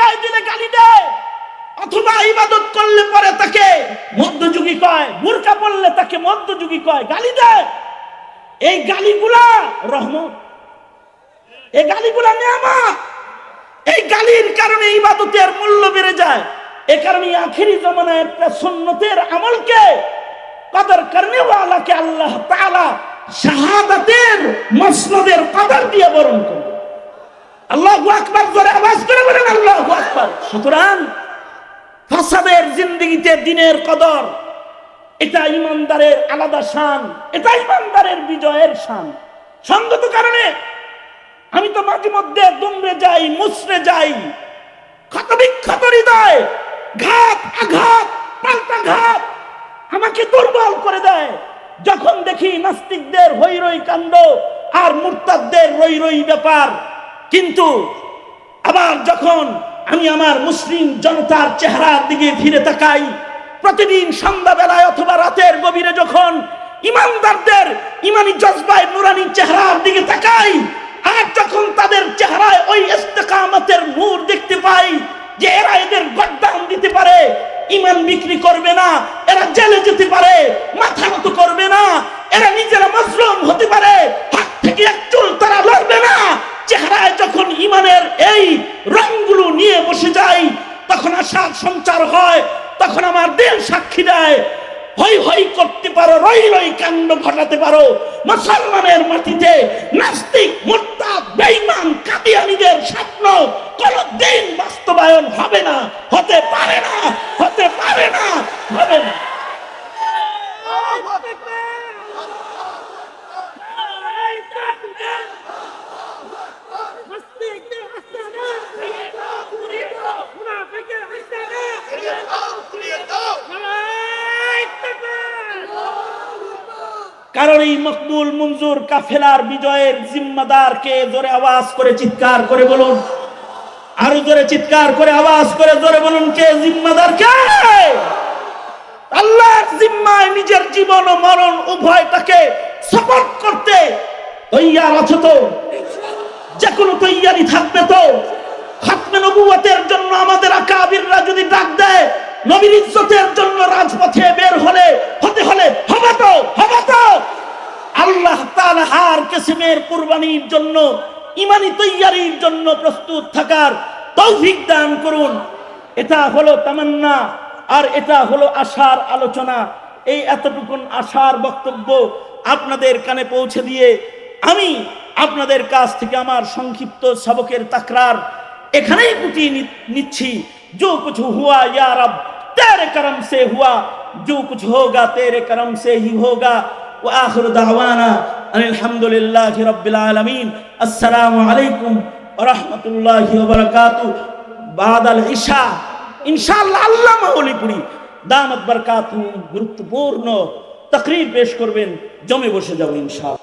গায়ে দিলে গালি দেয়। অথবা ইবাদত করলে পরে তাকে মধ্যযুগী কয় তাকে মধ্যযুগী কয়, গালি দেয়। এই গালিগুলা রহমত। এই গালিগুলা এই গালির কারণে ইবাদতের মূল্য বেড়ে যায়। এ কারণে আখেরি জমানায় একটা সুন্নতের আমলকে কদর করনেওয়ালাকে আল্লাহ তাআলা শাহাদাতের মসনদের কদর দিয়ে বরণ করে আওয়াজ করে সুতরাং দিনের কদর, এটা ইমানদারের আলাদা শান, এটা ইমানদারের বিজয়ের শান। কারণে আমি তো মাঝে মধ্যে দুমড়ে যাই মুসরে যাই। ক্ষত বিক্ষত হৃদয় ঘাত, আঘাত, পাল্টা ঘাত আমাকে দুর্বল করে দেয়। যখন দেখি নাস্তিকদের হই রই কাণ্ড আর মুরতাদদের রই রই ব্যাপার কিন্তু আবার যখন আমি আমার মুসলিম জনতার চেহারার দিকে ফিরে তাকাই, প্রতিদিন সন্ধ্যাবেলায় অথবা রাতের গভীরে যখন ইমানদারদের ইমানি জজবায় নুরানি চেহারার দিকে তাকাই, আর যখন তাদের চেহারায় ওই ইস্তেকামতের নূর দেখতে পাই যে এরা এদের গদ্দান দিতে পারে, ইমান বিক্রি করবে না, এরা জেলে যেতে পারে, মাথা মতো করবে না, এরা নিজেরা মজলুম হতে পারে, হাত থেকে এক চুল তারা লড়বে না চেহারায় যখন ইমানের এই রংগুলো নিয়ে বসে যাই তখন আশার সঞ্চার হয়, তখন আমার দিল সাক্ষী দেয়। হই হই করতে পারো, রই রই কাণ্ড ঘটাতে পারো। মুসলমানের মাটিতে নাস্তিক মোরতাদ বেঈমান কাদিয়ানীদের স্বপ্ন কোনদিন বাস্তবায়ন হবে না হতে পারে না হতে পারে না হবে না কারণ এই মকবুল মঞ্জুর কাফেলার বিজয়ের জিম্মাদারকে জোরে আওয়াজ করে চিৎকার করে বলুন? আরও জোরে চিৎকার করে আওয়াজ করে জোরে বলুন কে জিম্মাদার কে? আল্লাহর জিম্মায় নিজের জীবন ও মরণ উভয়টাকে করতে তৈয়ার আছো তো? যে কোনো তৈয়ারি থাকবে তো? খাতমে নবুয়তের জন্য আমাদের আকাবিররা যদি ডাক দেয়, নবীর ইজ্জতের জন্য রাজপথে বের হলে হতে হলে হবে তো হবে তো আল্লাহ তাআলা হার কিসিমের কোরবানির জন্য, ইমানি তৈয়ারির জন্য প্রস্তুত থাকার তৌফিক দান করুন। এটা হলো তামান্না, আর এটা হলো আশার আলোচনা। এই এতটুকুন আশার বক্তব্য আপনাদের কানে পৌঁছে দিয়ে আমি আপনাদের কাছ থেকে আমার সংক্ষিপ্ত সবকের তাকরার এখানেই কুটি নিচ্ছি। যো কিছু হুয়া ইয়া রব, তেরে করম সে হুয়া, যো কিছু হোগা তেরে করম সে হি হোগা। وآخر دعوانا أن الحمد لله رب العالمين السلام عليكم ورحمة الله وبركاته بعد العشاء ইনশাআল্লাহ আল্লাহ মাহলিপুরি দামত বরকাতু গুরুত্বপূর্ণ তকরির পেশ করবেন জমে বসে যাবো ইনশাআল্লাহ